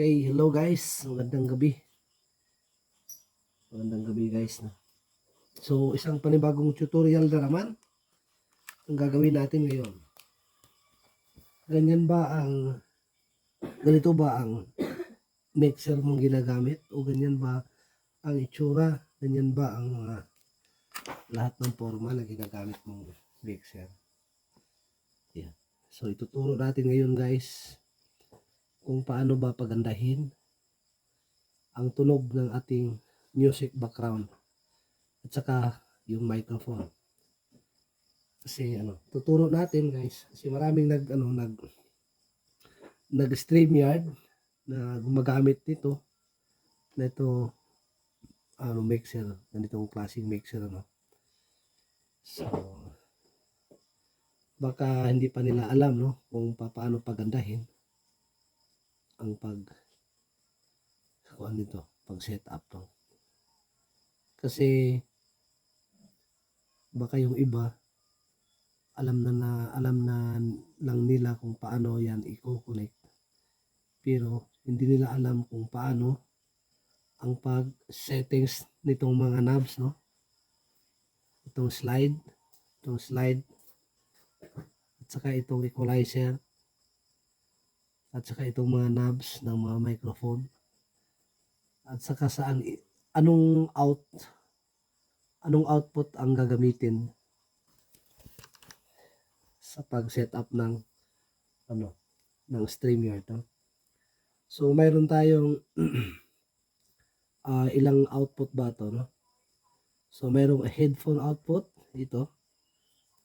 Okay, hello guys. Magandang gabi. Magandang gabi guys. So, isang panibagong tutorial na naman ang gagawin natin ngayon. Ganyan ba ang ganito ba ang mixer mong ginagamit o ganyan ba ang itsura? Ganyan ba ang mga lahat ng forma na ginagamit mong mixer? Yeah. So, ituturo natin ngayon guys kung paano ba pagandahin ang tunog ng ating music background at saka yung microphone. Kasi ano, tuturo natin guys kasi maraming nag ano nag nag StreamYard na gumagamit nito na ito ano mixer, ganitong klaseng mixer ano. So baka hindi pa nila alam no kung paano pagandahin ang pag kuan nito, pag set up to. Kasi baka yung iba alam na, na alam na lang nila kung paano yan i-connect. Pero hindi nila alam kung paano ang pag settings nitong mga knobs no. Itong slide, itong slide at saka itong equalizer at saka itong mga knobs ng mga microphone at saka saan anong out anong output ang gagamitin sa pag setup ng ano ng StreamYard no? So mayroon tayong ah, ilang output ba to no? So mayroong headphone output ito.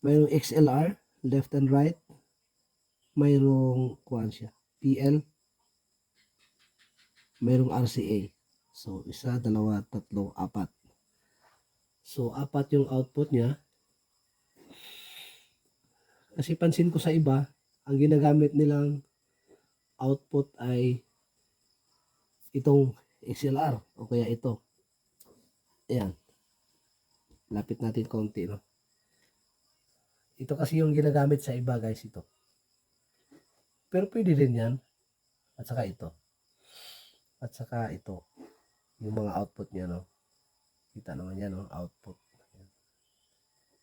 Mayroong XLR left and right. Mayroong kuan siya PL. Mayroong RCA. So, isa, dalawa, tatlo, apat. So, apat yung output niya. Kasi pansin ko sa iba, ang ginagamit nilang output ay itong XLR o kaya ito. Ayan. Lapit natin konti, no? Ito kasi yung ginagamit sa iba, guys, ito. Pero pwede rin yan. At saka ito. At saka ito. Yung mga output niya, no? Kita naman yan, no? Output.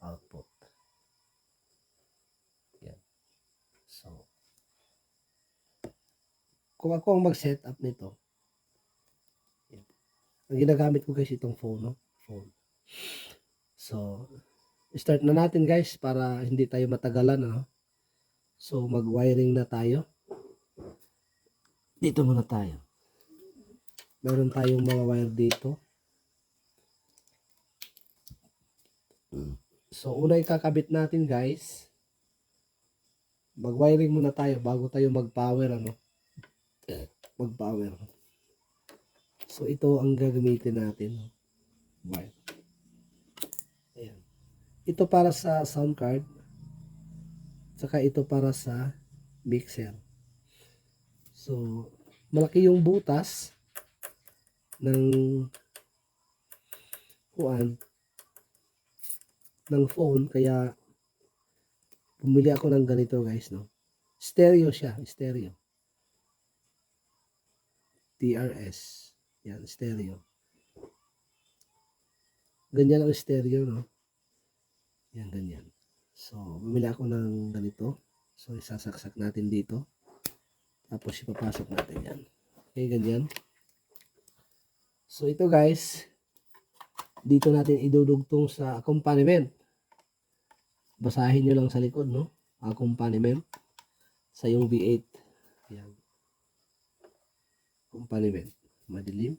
Output. Yan. So, kung ako ang mag-set up nito, yan. ang ginagamit ko guys itong phone, no? Phone. So, start na natin guys para hindi tayo matagalan, no? So, mag-wiring na tayo. Dito muna tayo. Meron tayong mga wire dito. So, una ikakabit natin guys. Mag-wiring muna tayo bago tayo mag-power, ano? Mag-power. So, ito ang gagamitin natin. Wire. Ayan. Ito para sa sound card. Saka ito para sa mixer. So, malaki yung butas ng kuan ng phone. Kaya bumili ako ng ganito guys no? Stereo siya stereo. TRS yan stereo. Ganyan ang stereo no? Yan ganyan so bumili ako ng ganito so isasaksak natin dito tapos ipapasok natin yan okay ganyan So ito guys, dito natin idudugtong sa accompaniment. Basahin nyo lang sa likod, no? Accompaniment sa yung V8. Yan. Accompaniment. Madilim.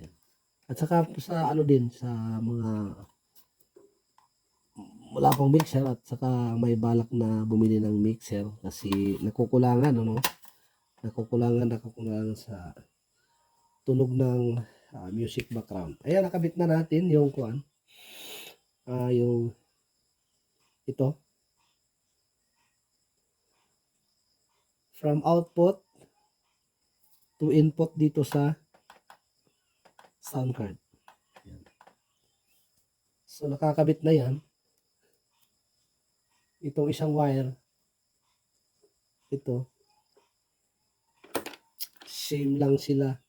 Yan. At saka sa ano din, sa mga wala akong mixer at saka may balak na bumili ng mixer kasi nakukulangan, ano? Nakukulangan, nakukulangan sa tunog ng ah, music background. Ayan, nakabit na natin yung kuan. Ah, yung ito. From output to input dito sa sound card. So, nakakabit na yan. Itong isang wire. Ito. same lang sila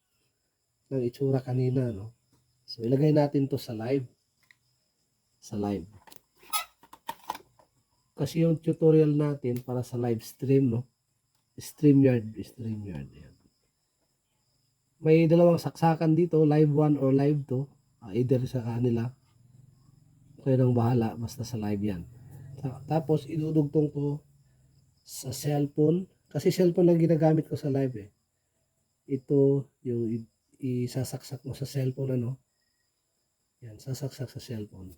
ng itsura kanina, no? So, ilagay natin to sa live. Sa live. Kasi yung tutorial natin para sa live stream, no? StreamYard, StreamYard. Yan. May dalawang saksakan dito, live 1 or live 2. either sa kanila. Kayo nang bahala, basta sa live yan. Ta- Tapos, idudugtong ko sa cellphone. Kasi cellphone lang ginagamit ko sa live eh. Ito, yung isasaksak mo sa cellphone, ano? Yan, sasaksak sa cellphone.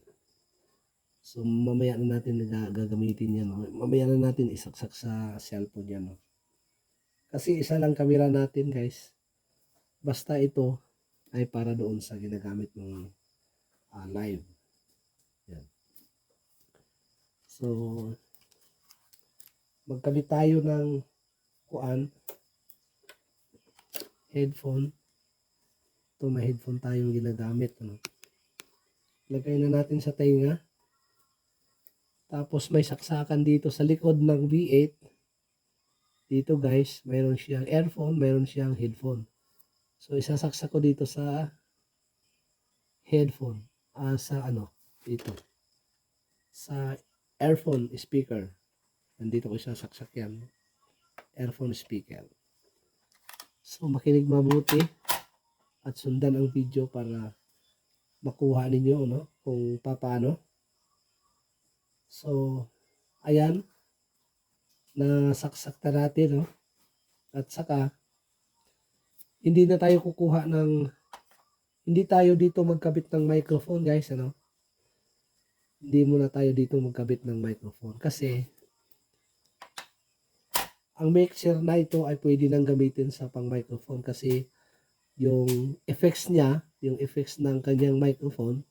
So, mamaya na natin na gagamitin yan. no? Mamaya na natin isaksak sa cellphone yan. No? Kasi isa lang camera natin, guys. Basta ito ay para doon sa ginagamit ng ah, live. Yan. So, magkabit tayo ng kuan headphone. Ito, may headphone tayong ginagamit. Ano? Lagay na natin sa tenga. Tapos may saksakan dito sa likod ng V8. Dito guys, mayroon siyang earphone, mayroon siyang headphone. So isasaksak ko dito sa headphone. Ah, sa ano, dito. Sa earphone speaker. Nandito ko isasaksak yan. Earphone speaker. So makinig mabuti at sundan ang video para makuha ninyo no kung paano. So ayan nasaksak na natin no at saka hindi na tayo kukuha ng hindi tayo dito magkabit ng microphone guys ano hindi muna tayo dito magkabit ng microphone kasi ang mixer na ito ay pwede nang gamitin sa pang microphone kasi yung effects niya yung effects ng kanyang microphone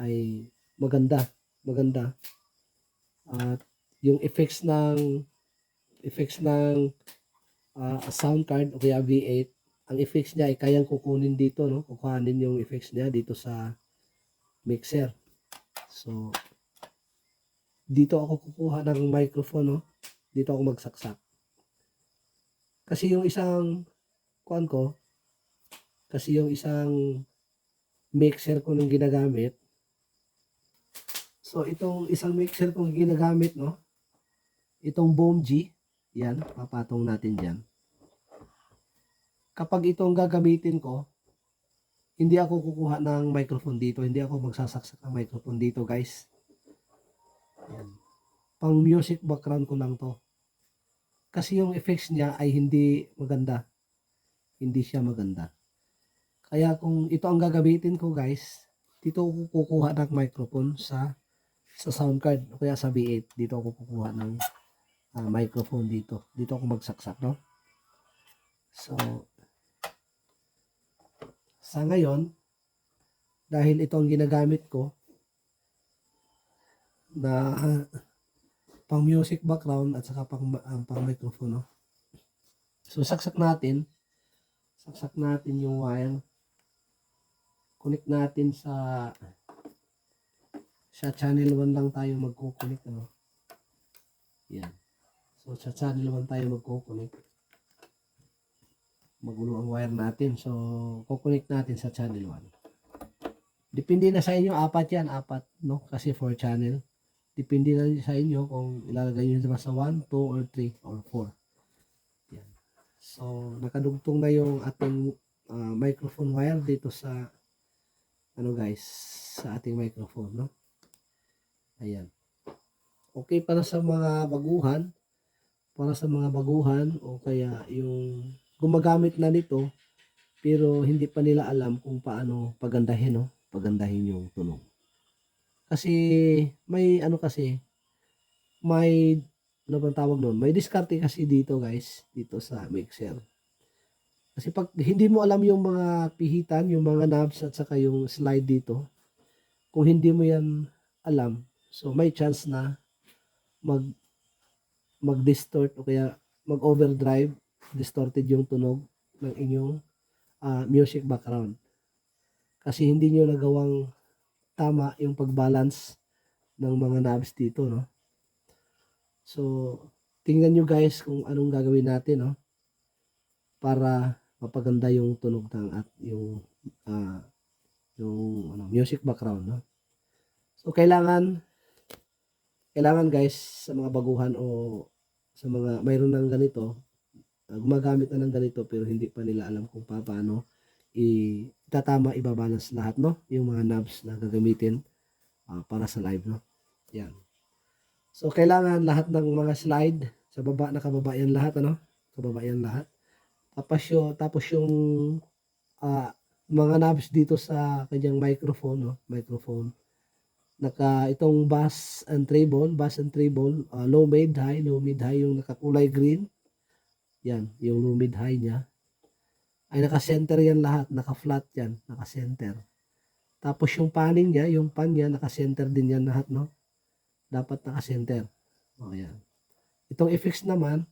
ay maganda maganda. At yung effects ng effects ng ah, sound card o kaya V8 ang effects niya ay kayang kukunin dito no? Kukuhanin yung effects niya dito sa mixer so dito ako kukuha ng microphone no? Dito ako magsaksak. Kasi yung isang kuan ko kasi yung isang mixer ko nung ginagamit. So itong isang mixer kong ginagamit no? Itong Boom G yan papatong natin diyan kapag itong gagamitin ko hindi ako kukuha ng microphone dito. Hindi ako magsasaksak ng microphone dito guys. Yan pang music background ko lang to. Kasi yung effects niya ay hindi maganda. Hindi siya maganda. Kaya kung ito ang gagamitin ko guys dito ako kukuha ng microphone sa sa sound card o kaya sa V8 dito ako kukuha ng ah, microphone dito. Dito ako magsaksak no? So sa ngayon dahil ito ang ginagamit ko na ah, pang music background at saka pang, ang pang microphone no? so saksak natin saksak natin yung wire. Connect natin sa sa channel 1 lang tayo magko-connect ano? Yan. So sa channel 1 tayo magko-connect magulo ang wire natin. So kukonek natin sa channel 1 depende na sa inyo apat yan apat no? Kasi 4 channel. Depende na sa inyo kung ilalagay nyo ba sa 1, 2, or 3, or 4 yan. So nakadugtong na yung ating ah, microphone wire dito sa ano guys sa ating microphone no? Ayan. Okay para sa mga baguhan. Para sa mga baguhan o kaya yung gumagamit na nito pero hindi pa nila alam kung paano pagandahin no? Pagandahin yung tunog. Kasi may ano kasi may ano bang tawag doon may diskarte kasi dito guys dito sa mixer. Kasi pag hindi mo alam yung mga pihitan yung mga knobs at saka yung slide dito kung hindi mo yan alam so may chance na mag mag distort o kaya mag overdrive distorted yung tunog ng inyong ah, music background. Kasi hindi nyo nagawang tama yung pag-balance ng mga knobs dito, no? So, tingnan nyo guys kung anong gagawin natin, no? Para mapaganda yung tunog ng at yung ah, yung ano, music background, no? So kailangan kailangan guys sa mga baguhan o sa mga mayroon ng ganito, ah, gumagamit na ng ganito pero hindi pa nila alam kung pa- paano itatama, ibabalance lahat, no? Yung mga knobs na gagamitin ah, para sa live, no? Yan. So, kailangan lahat ng mga slide sa baba, nakababa yan lahat, ano? Kababa yan lahat. Tapos yung, tapos yung ah, mga knobs dito sa kanyang microphone, no? Microphone. Naka itong bass and treble, bass and treble, ah, low mid high, low mid high yung nakakulay green. Yan, yung low mid high niya. Ay naka-center yan lahat, naka-flat yan, naka-center. Tapos yung panning niya, yung pan niya, naka-center din yan lahat, no? Dapat naka-center. O, yan. Itong effects naman,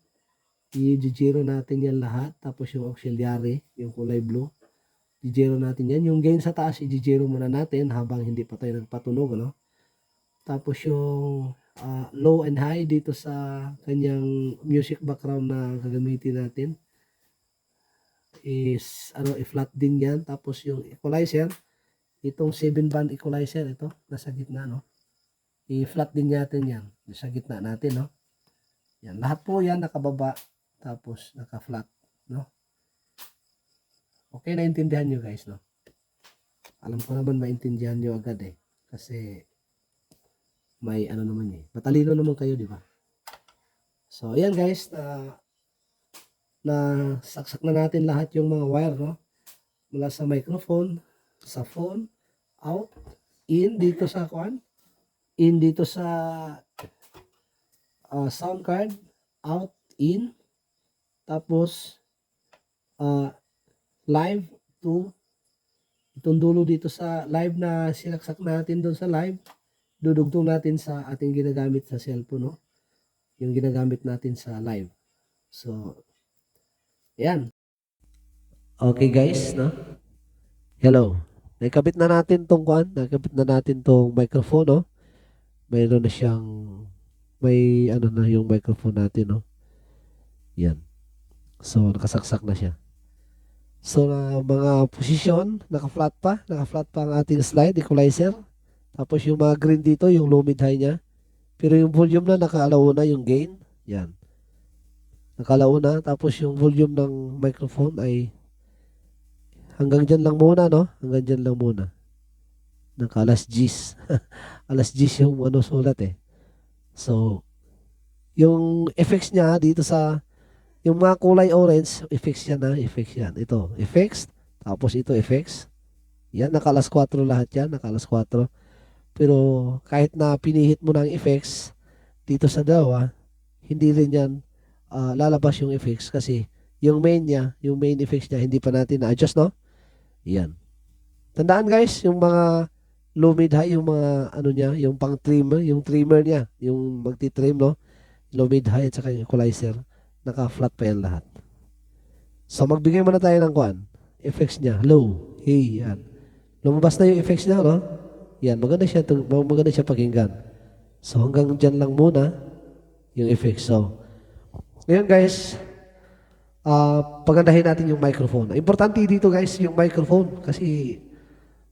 i-zero natin yan lahat. Tapos yung auxiliary, yung kulay blue, i-zero natin yan. Yung gain sa taas, i-zero muna natin habang hindi pa tayo nagpatunog, ano? Tapos yung ah, low and high dito sa kanyang music background na gagamitin natin. Is ano i-flat din yan. Tapos yung equalizer itong 7 band equalizer ito nasa gitna no? I-flat din natin yan. Sa gitna natin no? Yan lahat po yan nakababa tapos naka-flat no? Okay naintindihan nyo guys no? Alam ko naman maintindihan nyo agad eh. Kasi may ano naman eh. Matalino naman kayo di ba? So ayan guys na na saksak na natin lahat yung mga wire no? Mula sa microphone sa phone out in dito sa kwan in dito sa ah, sound card out in tapos ah, live to itong dulo dito sa live na sinaksak natin doon sa live dudugtong natin sa ating ginagamit sa cellphone no yung ginagamit natin sa live so yan. Okay guys, no? Hello. Nakabit na natin tong kuan, nakabit na natin tong microphone, no? Mayroon na siyang may ano na yung microphone natin, no? Yan. So nakasaksak na siya. So na mga position, naka-flat pa, naka-flat pa ang ating slide equalizer. Tapos yung mga green dito, yung low mid high niya. Pero yung volume na nakaalaw na yung gain. Yan. Nakalauna. Tapos yung volume ng microphone ay hanggang dyan lang muna no? Hanggang dyan lang muna. Naka alas 10 alas 10 yung ano sulat eh. So yung effects niya dito sa yung mga kulay orange effects yan na effects yan. Ito effects. Tapos ito effects. Yan naka alas 4 lahat yan. Naka alas 4 pero kahit na pinihit mo ng effects dito sa dalawa hindi rin yan ah, lalabas yung effects kasi yung main niya, yung main effects niya, hindi pa natin na-adjust, no? Yan. Tandaan guys, yung mga low mid high, yung mga ano niya, yung pang trimmer, yung trimmer niya, yung magti-trim, no? Low mid high at saka yung equalizer, naka-flat pa yan lahat. So magbigay muna tayo ng kuan. Effects niya, low, hey, yan. Lumabas na yung effects niya, no? Yan, maganda siya, maganda siya pakinggan. So hanggang dyan lang muna yung effects. So, ngayon guys, ah pagandahin natin yung microphone. Importante dito guys yung microphone kasi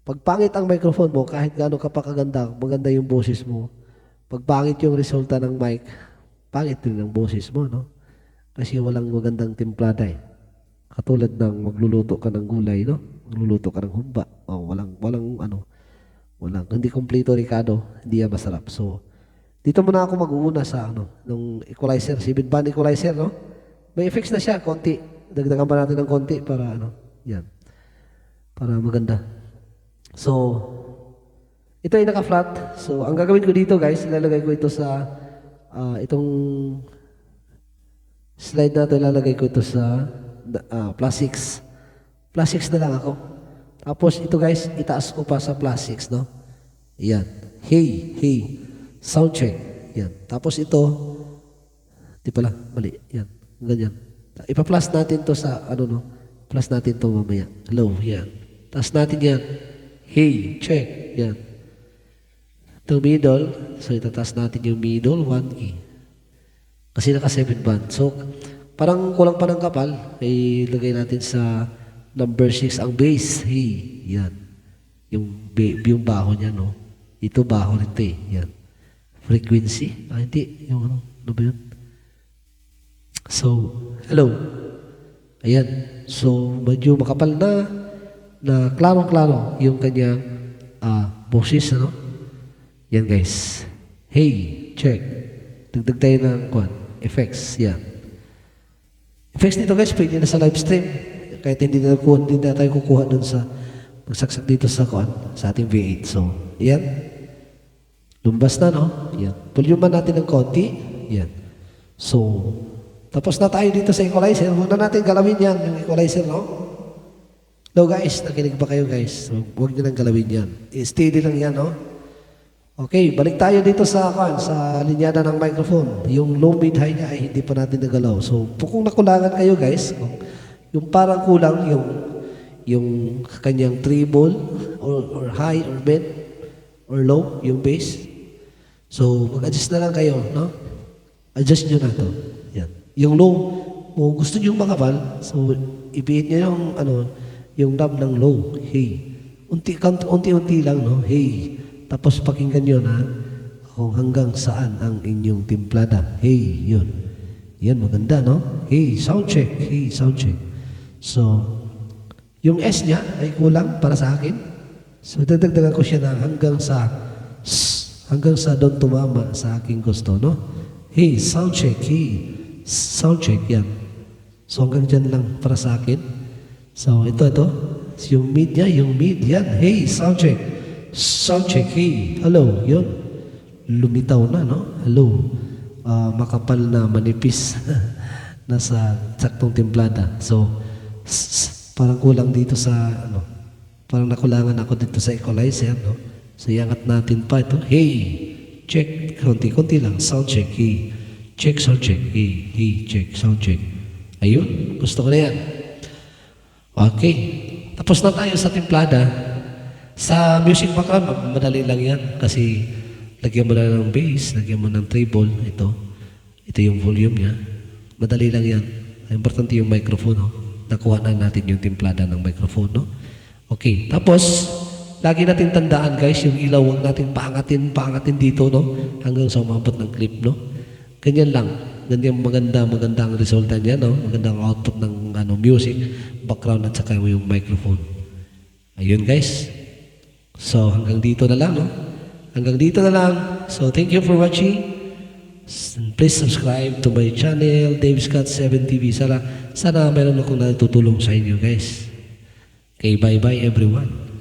pag pangit ang microphone mo, kahit gaano ka pa kaganda, maganda yung boses mo. Pag pangit yung resulta ng mic, pangit din ang boses mo, no? Kasi walang magandang timplada eh. Katulad ng magluluto ka ng gulay, no? Magluluto ka ng humba. Oh, walang, walang ano, walang, hindi kompleto Ricardo, hindi yan masarap. So, dito muna ako mag-uuna sa ano, nung equalizer, 7 band equalizer, no? May effects na siya, konti. Dagdagan pa natin ng konti para ano, yan. Para maganda. So, ito ay naka-flat. So, ang gagawin ko dito guys, ilalagay ko ito sa ah, itong slide na ito, ilalagay ko ito sa ah, plus 6. Plus 6 na lang ako. Tapos ito guys, itaas ko pa sa plus 6, no? Yan. Hey, hey. Sound check. Yan. Tapos ito, di pala, mali. Yan. Ganyan. Ipa-plus natin to sa, ano no, plus natin to mamaya. Low, yan. Tapos natin yan. Hey, check. Yan. Ito middle. So, itataas natin yung middle, 1E. Kasi naka 7 band. So, parang kulang pa ng kapal, ilagay natin sa number 6 ang bass. Hey, yan. Yung, yung baho niya, no? Ito baho nito eh. Yan. Frequency. Ah, hindi. Yung ano, ano ba yun? So, hello. Ayan. So, medyo makapal na, na klarong-klaro yung kanyang ah, boses, ano? Yan guys. Hey, check. Dagdag tayo ng kwan. Effects, yan. Effects nito guys, pwede na sa live stream. Kahit hindi na, kuha, hindi na tayo kukuha dun sa magsaksak dito sa kwan, sa ating V8. So, yan. Lumbas na, no? Yan. Volume man natin ng konti. Yan. So, tapos na tayo dito sa equalizer. Huwag na natin galawin yan, yung equalizer, no? No, guys, nakinig ba kayo, guys? So, huwag nyo nang galawin yan. Steady lang yan, no? Okay, balik tayo dito sa kan sa linyada ng microphone. Yung low mid high niya ay hindi pa natin nagalaw. So, kung nakulangan kayo guys, kung yung parang kulang yung yung kanyang treble or, or high or mid or low yung bass. So, mag-adjust na lang kayo, no? Adjust nyo na to. Yan. Yung low, kung gusto nyo makapal, so ibihin nyo yung ano, yung knob ng low. Hey. Unti, unti-unti lang, no? Hey. Tapos pakinggan nyo na kung hanggang saan ang inyong timplada. Hey, yun. Yan, maganda, no? Hey, sound check. Hey, sound check. So, yung S niya ay kulang para sa akin. So, dadagdagan ko siya na hanggang sa S, hanggang sa doon tumama sa aking gusto, no? Hey, sound check. Hey, sound check. Yan. So, hanggang dyan lang para sa akin. So, ito, ito. Yung mid niya, yung mid. Yan. Hey, sound check. Sound check. Hey, hello. Yun. Lumitaw na, no? Hello. Ah, makapal na manipis. Nasa saktong timplada. So, parang kulang dito sa, ano, parang nakulangan ako dito sa equalizer, no? So, iangat natin pa ito. Hey, check. Konti-konti lang. Sound check. Hey, check, sound check. Hey, hey, check, sound check. Ayun. Gusto ko na yan. Okay. Tapos na tayo sa timplada. Sa music ma- madali lang yan. Kasi lagyan mo na ng bass, lagyan mo ng treble. Ito. Ito yung volume niya. Madali lang yan. Importante yung microphone. No? Nakuha na natin yung timplada ng microphone. No? Okay. Tapos, lagi natin tandaan guys, yung ilaw, huwag natin paangatin, paangatin dito, no? Hanggang sa umabot ng clip, no? Ganyan lang. Ganyan maganda, maganda ang resulta niya, no? Maganda ang output ng ano, music, background at saka yung microphone. Ayun guys. So hanggang dito na lang, no? Hanggang dito na lang. So thank you for watching. Please subscribe to my channel, Dave Scott 7 TV. Sana, sana meron akong natutulong sa inyo guys. Okay, bye-bye everyone.